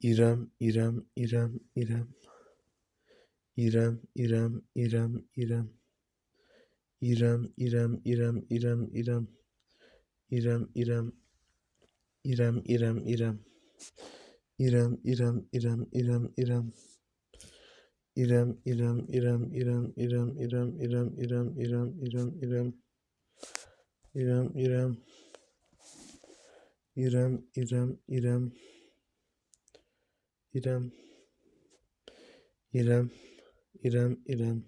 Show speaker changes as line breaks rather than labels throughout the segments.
İrem, İrem, İrem, İrem. İrem, İrem, İrem, İrem. İrem, İrem, İrem, İrem, İrem. İrem, İrem. İrem, İrem, İrem. İrem, İrem, İrem, İrem, İrem. İrem, İrem, İrem, İrem, İrem, İrem, İrem, İrem, İrem, İrem, İrem. İrem, İrem. İrem, İrem, İrem. İrem. İrem, İrem, İrem.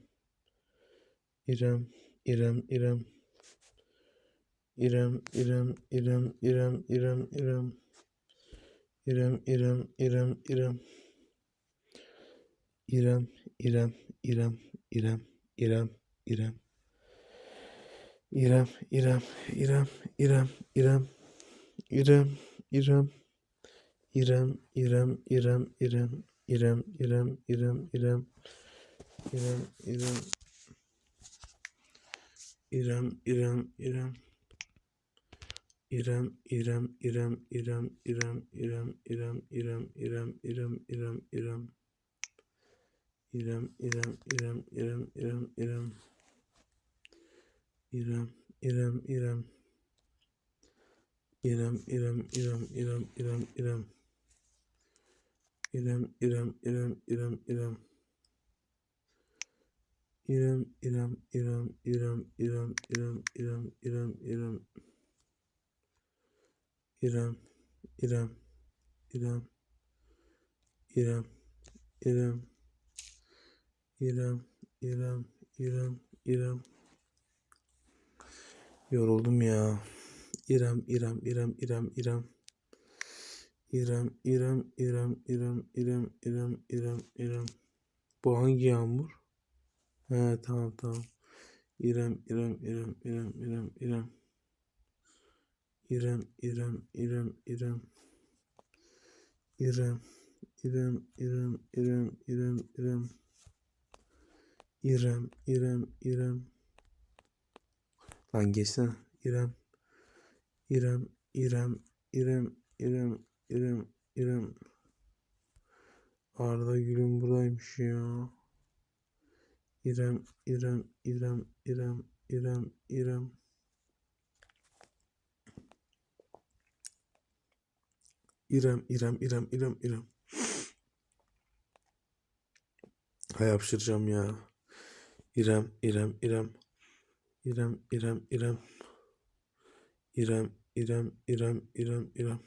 İrem, İrem, İrem. İrem, İrem, İrem, İrem, İrem, İrem. İrem, İrem, İrem, İrem. İrem, İrem, İrem, İrem, İrem, İrem. İrem, İrem, İrem, İrem, İrem. İrem, İrem. İrem, İrem, İrem, İrem. İrem, İrem, İrem, İrem. İrem, İrem. İrem, İrem, İrem. İrem, İrem, İrem, İrem, İrem, İrem, İrem, İrem, İrem, İrem, İrem, İrem. İrem, İrem, İrem, İrem, İrem, İrem. İrem, İrem, İrem. İrem, İrem, İrem, İrem, İrem, İrem. İrem, İrem, İrem, İrem, İrem. İrem, İrem, İrem, İrem, İrem, İrem, İrem, İrem, İrem. İrem, İrem, İrem, İrem, İrem, İrem, İrem, İrem, İrem. Yoruldum ya. İrem, İrem, İrem, İrem, İrem. İrem, İrem, İrem, İrem, İrem, İrem, İrem, İrem. Bu hangi yağmur? He tamam tamam. İrem, İrem, İrem, İrem, İrem, İrem. İrem, İrem, İrem, İrem. İrem, İrem, İrem, İrem, İrem, İrem. İrem, İrem, İrem. Lan geçsene. İrem. İrem, İrem, İrem, İrem, İrem, İrem. Arda Gül'üm buradaymış ya. İrem, İrem, İrem, İrem, İrem, İrem. İrem, İrem, İrem, İrem, İrem. Hay hapşıracağım ya. İrem, İrem, İrem. İrem, İrem, İrem. İrem, İrem, İrem, İrem, İrem.